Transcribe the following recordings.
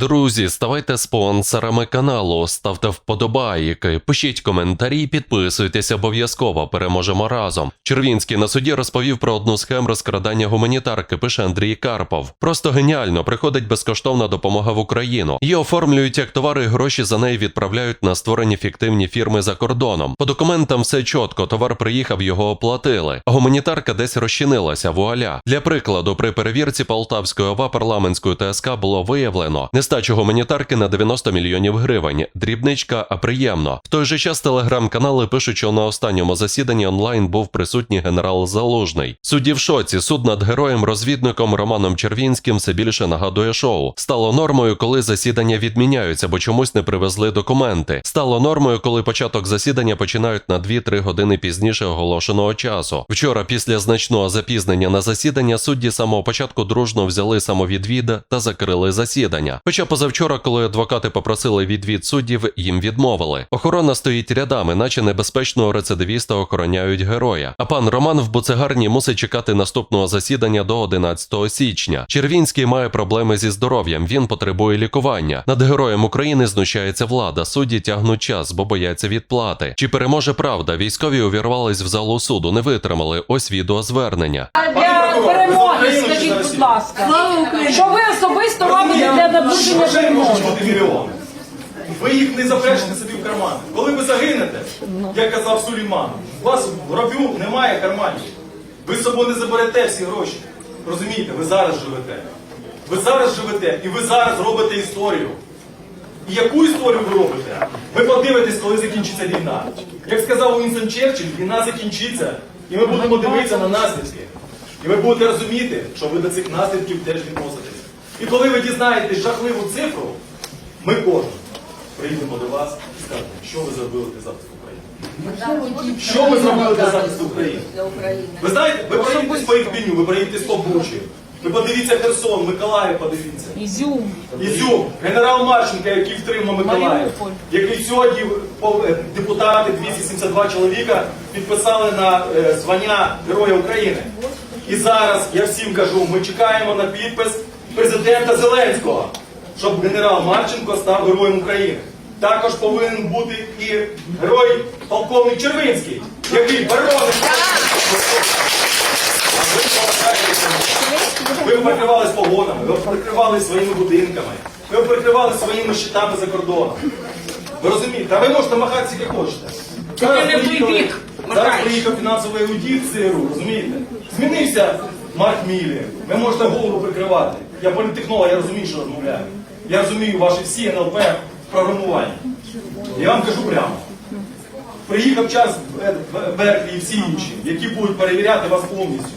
Друзі, ставайте спонсорами каналу, ставте вподобайки, пишіть коментарі, підписуйтесь обов'язково. Переможемо разом. Червінський на суді розповів про одну схему розкрадання гуманітарки. Пише Андрій Карпов. Просто геніально приходить безкоштовна допомога в Україну. Її оформлюють як товари, і гроші за неї відправляють на створені фіктивні фірми за кордоном. По документам все чітко. Товар приїхав, його оплатили. А гуманітарка десь розчинилася. Вуаля. Для прикладу, при перевірці Полтавської ОВА парламентської ТСК було виявлено нестачу гуманітарки на 90 мільйонів гривень. Дрібничка, а приємно. В той же час телеграм-канали пишуть, що на останньому засіданні онлайн був присутній генерал Залужний. Судді в шоці. Суд над героєм-розвідником Романом Червінським все більше нагадує шоу. Стало нормою, коли засідання відміняються, бо чомусь не привезли документи. Стало нормою, коли початок засідання починають на 2-3 години пізніше оголошеного часу. Вчора, після значного запізнення на засідання, судді самого початку дружно взяли самовідвід та закрили засідання. Хоча позавчора, коли адвокати попросили відвід суддів, їм відмовили. Охорона стоїть рядами, наче небезпечного рецидивіста охороняють героя. А пан Роман в буцегарні мусить чекати наступного засідання до 11 січня. Червінський має проблеми зі здоров'ям. Він потребує лікування. Над героєм України знущається влада. Судді тягнуть час, бо бояться відплати. Чи переможе правда? Військові увірвались в залу суду, не витримали. Ось відеозвернення. Для перемоги, скажіть, будь ласка, що ви особисто робите для наближення Можуть бути мільйони. Ви їх не запрешите собі в карман. Коли ви загинете, як казав Сулейман, у вас в гробю немає карманів. Ви з собою не заберете всі гроші. Розумієте, ви зараз живете. Ви зараз живете і ви зараз робите історію. І яку історію ви робите? Ви подивитесь, коли закінчиться війна. Як сказав Уінстон Черчилль, війна закінчиться, і ми будемо дивитися на наслідки. І ви будете розуміти, що ви до цих наслідків теж відноситесь. І коли ви дізнаєтесь жахливу цифру, ми кожен приїдемо до вас і скажемо, що ви зробили для захисту України. Що ви зробили для захисту України? Ви знаєте, ви проїдетесь по Ірпіню, ви проїдетесь по Бучі. Ви подивіться Херсон, Миколаїв подивіться. Ізюм. Ізюм, генерал Марченко, який втримав Миколаїв, який сьогодні по- е, депутати 272 чоловіка підписали на е, звання Героя України. І зараз я всім кажу, ми чекаємо на підпис президента Зеленського, щоб генерал Марченко став героєм України. Також повинен бути і герой полковник Червинський, який боронить. Ви. Прикривались погонами, ви прикривались своїми будинками, ви прикривали своїми щитами за кордоном. Ви розумієте? А ви можете махатися як хочете. Зараз приїхали- приїхав фінансовий аудит в ЦРУ, розумієте? Змінився Марк Мілі. Ви можете голову прикривати. Я політехнолог, я розумію, що розмовляю. Я розумію ваші всі НЛП в програмуванні. Я вам кажу прямо. Приїхав час Бер- Бер- Берклі і всі інші, які будуть перевіряти вас повністю.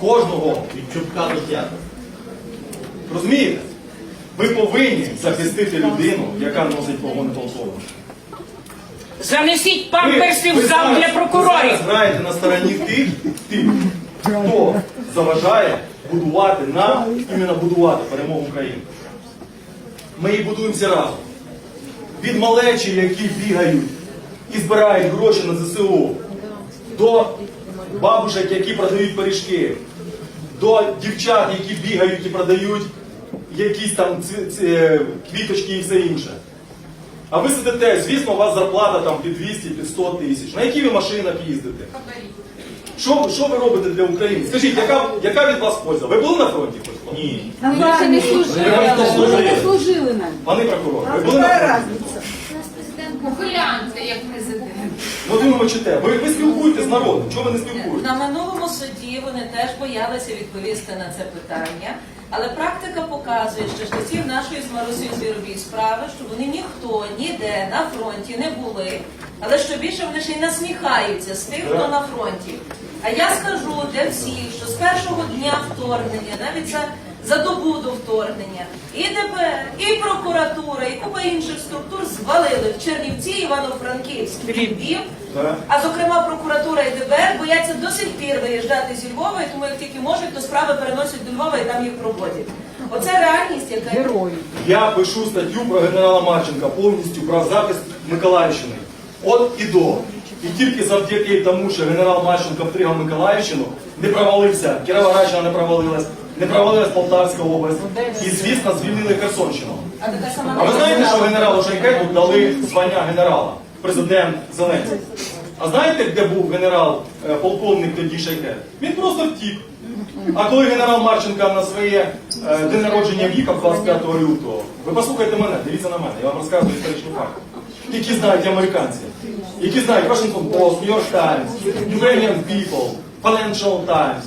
Кожного. Від Чубка до п'ятого. Розумієте? Ви повинні захистити людину, яка носить погони полковника. Занесіть Ви- памперси в зал для Ви прокурорів. зараз граєте на стороні тих, тих, хто заважає будувати нам, іменно будувати перемогу України. Ми її будуємо всі разом. Від малечі, які бігають і збирають гроші на ЗСУ, до бабушек, які продають пиріжки, до дівчат, які бігають і продають якісь там ці, квіточки і все інше. А ви сидите, звісно, у вас зарплата там під 200, під 100 тисяч. На які ви машинах їздите? Що, що ви робите для України? Скажіть, яка, яка від вас польза? Ви були на фронті хоч? Ні. Ви ще не служили, служили. ви не служили нам. Пане прокурор, ви були на фронті? Ухилянка, як президент. Ну, ви. Ви, ви спілкуєтесь з народом. Чого ви не спілкуєтесь? На минулому суді вони теж боялися відповісти на це питання, але практика показує, що з часів нашої з Марусею Звіробій справи, що вони ніхто ніде на фронті не були, але що більше вони ще й насміхаються з тих, хто на фронті. А я скажу для всіх, що з першого дня вторгнення, навіть за, за добу до вторгнення, і ДБР, і прокуратура, і купа інших структур звалили в Чернівці, Івано-Франківськ, Львів. А зокрема, прокуратура і ДБР бояться до сих пір виїжджати зі Львова, і тому як тільки можуть, то справи переносять до Львова і там їх проводять. Оце реальність, яка Герої. Я пишу статтю про генерала Марченка повністю про захист Миколаївщини. От і до. І тільки завдяки тому, що генерал Марченко втримав Миколаївщину, не провалився, Кіровоградщина не провалилась, не провалилась Полтавська область. І, звісно, звільнили Херсонщину. А ви знаєте, що генералу Шайкету дали звання генерала, президент Зеленський? А знаєте, де був генерал, е, тоді Шайкет? Він просто втік. А коли генерал Марченка на своє е, день народження в'їхав 25 лютого, ви послухайте мене, дивіться на мене, я вам розказую історичні факти. Які знають американці, які знають Washington Post, New York Times, Ukrainian People, Financial Times,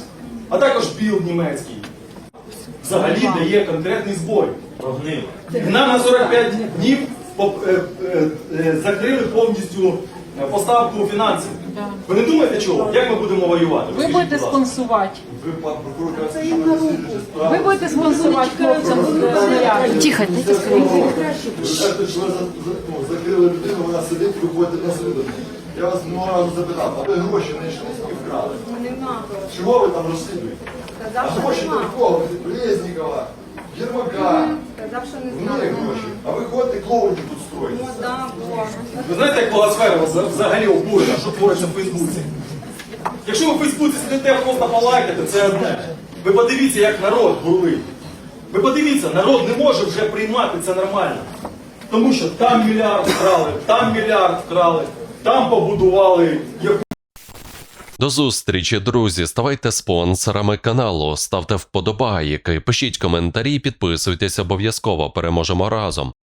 а також Bill німецький взагалі дає конкретний збой. Нам на 45 днів е, е, е, закрили повністю поставку фінансів. Ви не думаєте чого? Як ми будемо воювати? Ви будете спонсувати. Ви, пан прокурор, кажете, що ви розслідуєте справу. Ви будете спонсувати хлопцям. Тихо, дайте сказати. Ви кажете, що ви за- за- ну, закрили людину, вона сидить, ви ходите на суду. Я вас минулого разу запитав, а ви гроші знайшли, скільки вкрали? Нема. Чого ви там розслідуєте? А що гроші нема. до кого? Від Резнікова, Єрмака. Казав, що не В знаю. гроші. А ви ходите клоунів тут строїте. Ну, да. Ви знаєте, як полосфера взагалі обурена, що твориться в Фейсбуці? Якщо ви в Фейсбуці сидите просто полайкати, це одне. Ви подивіться, як народ бурлить. Ви подивіться, народ не може вже приймати це нормально. Тому що там мільярд вкрали, там мільярд вкрали, там побудували До зустрічі, друзі. Ставайте спонсорами каналу, ставте вподобайки, пишіть коментарі, підписуйтесь обов'язково. Переможемо разом.